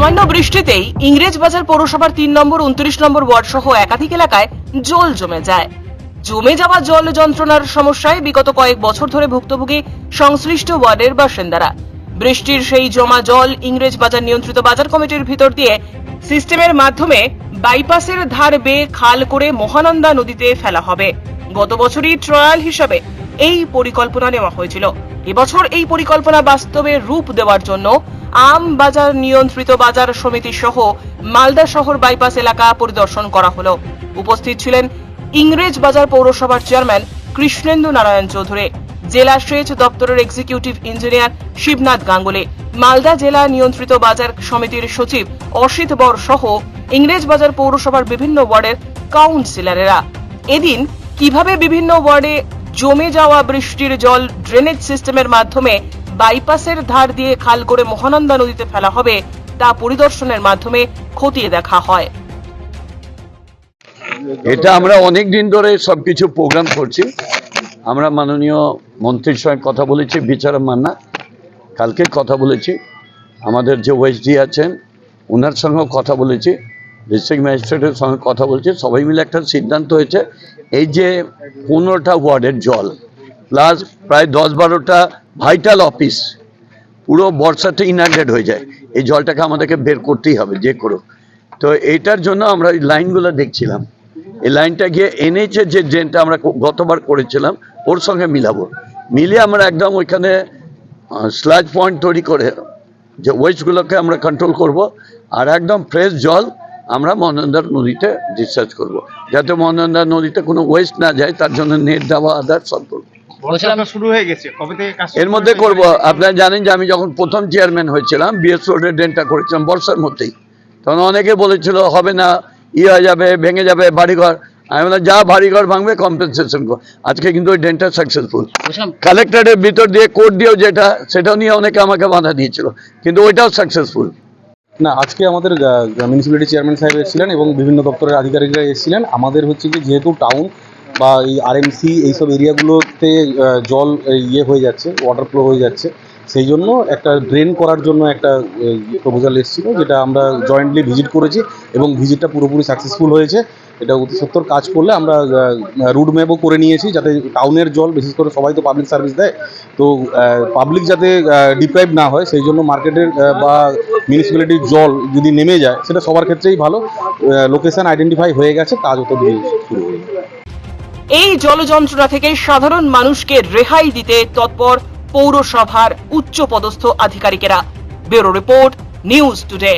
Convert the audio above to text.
সামান্য বৃষ্টিতেই ইংরেজ বাজার পৌরসভার তিন নম্বর, উনত্রিশ নম্বর ওয়ার্ড সহ একাধিক এলাকায় জল জমে যায়। জমে যাওয়া জল যন্ত্রণার সমস্যায় বিগত কয়েক বছর ধরে ভুক্তভোগী সংশ্লিষ্ট ওয়ার্ডের বাসিন্দারা। বৃষ্টির সেই জমা জল ইংরেজ বাজার নিয়ন্ত্রিত বাজার কমিটির ভিতর দিয়ে সিস্টেমের মাধ্যমে বাইপাসের ধার বেয়ে খাল করে মহানন্দা নদীতে ফেলা হবে। গত বছরই ট্রায়াল হিসাবে এই পরিকল্পনা নেওয়া হয়েছিল। এবছর এই পরিকল্পনা বাস্তবে রূপ দেওয়ার জন্য আম বাজার নিয়ন্ত্রিত বাজার সমিতি সহ মালদা শহর বাইপাস এলাকা পরিদর্শন করা হলো। উপস্থিত ছিলেন ইংরেজ বাজার পৌরসভার চেয়ারম্যান কৃষ্ণেন্দু নারায়ণ চৌধুরী, জেলা সেচ দপ্তরের এক্সিকিউটিভ ইঞ্জিনিয়ার শিবনাথ গাঙ্গুলি, মালদা জেলা নিয়ন্ত্রিত বাজার সমিতির সচিব অসিত বর সহ ইংরেজ বাজার পৌরসভার বিভিন্ন ওয়ার্ডের কাউন্সিলরেরা। এদিন কীভাবে বিভিন্ন ওয়ার্ডে জমে যাওয়া বৃষ্টির জল ড্রেনেজ সিস্টেমের মাধ্যমে বাইপাসের ধার দিয়ে খাল করে মহানন্দা নদীতে ফেলা হবে, তা পরিদর্শনের মাধ্যমে খতিয়ে দেখা হয়। এটা আমরা অনেক দিন ধরে সবকিছু প্রোগ্রাম করছি। আমরা মাননীয় মন্ত্রীর সঙ্গে কথা বলেছি বিচারা মান্না, কালকে কথা বলেছি। আমাদের যে ওয়েসডি আছেন ওনার সঙ্গেও কথা বলেছি ডিস্ট্রিক্ট ম্যাজিস্ট্রেটের সঙ্গে কথা বলছি, সবাই মিলে একটা সিদ্ধান্ত হয়েছে, এই যে পনেরোটা ওয়ার্ডের জল প্লাস প্রায় দশ বারোটা ভাইটাল অফিস পুরো বর্ষাতে ইনান্ডেড হয়ে যায়। এই জলটাকে আমাদেরকে বের করতেই হবে, যে করো তো এইটার জন্য আমরা এই লাইনগুলো দেখছিলাম। এই লাইনটা গিয়ে এনেছে যে ড্রেনটা আমরা গতবার করেছিলাম, ওর সঙ্গে মিলাবো। মিলিয়ে আমরা একদম ওইখানে স্লাজ পয়েন্ট তৈরি করে, যে ওয়েস্টগুলোকে আমরা কন্ট্রোল করব, আর একদম ফ্রেশ জল আমরা মহানন্দার নদীতে ডিসচার্জ করব। যাতে মহানন্দার নদীতে কোনো ওয়েস্ট না যায়, তার জন্য নেট দেওয়া আদার সব শুরু হয়ে গেছে। কবে থেকে কাজ এর মধ্যে করব। আপনারা জানেন যে আমি যখন প্রথম চেয়ারম্যান হয়েছিলাম বিএস রোডের ড্রেনটা করেছিলাম বর্ষার মধ্যেই। তখন অনেকে বলেছিল হবে না ই হয়ে যাবে ভেঙে যাবে বাড়িঘর। আমি বললাম যা বাড়িঘর ভাঙবে কম্পেনসেশন কর। আজকে কিন্তু ওই ড্রেনটা সাকসেসফুল কালেক্টরের ভিতর দিয়ে কোর্ট দিয়েও যেটা সেটাও নিয়ে অনেকে আমাকে বাধা দিয়েছিল। কিন্তু ওইটাও সাকসেসফুল না আজকে আমাদের মিউনিসিপ্যালিটি চেয়ারম্যান সাহেব এসেছিলেন এবং বিভিন্ন দপ্তরের আধিকারিকরা এসেছিলেন। আমাদের হচ্ছে কি যেহেতু টাউন বা এই আরএমসি এইসব এরিয়াগুলোতে জল ইয়ে হয়ে যাচ্ছে ওয়াটার ফ্লো হয়ে যাচ্ছে। সেই জন্য একটা ড্রেন করার জন্য একটা প্রপোজাল এসেছিল, যেটা আমরা জয়েন্টলি ভিজিট করেছি এবং ভিজিটটা পুরোপুরি সাকসেসফুল হয়েছে। এটা অতি সত্তর কাজ করলে আমরা রুট ম্যাপও করে নিয়েছি, যাতে টাউনের জল, বিশেষ করে সবাই তো পাবলিক সার্ভিস দেয়। তো পাবলিক যাতে ডিপ্রাইভ না হয়, সেই জন্য মার্কেটের বা মিউনিসিপ্যালিটির জল যদি নেমে যায়, সেটা সবার ক্ষেত্রেই ভালো। লোকেশন আইডেন্টিফাই হয়ে গেছে, কাজ অত দিয়ে শুরু হয়ে। এই জলযন্ত্রণা থেকে সাধারণ মানুষকে রেহাই দিতে তৎপর পৌরসভার উচ্চপদস্থ আধিকারিকেরা। Bureau report, news today.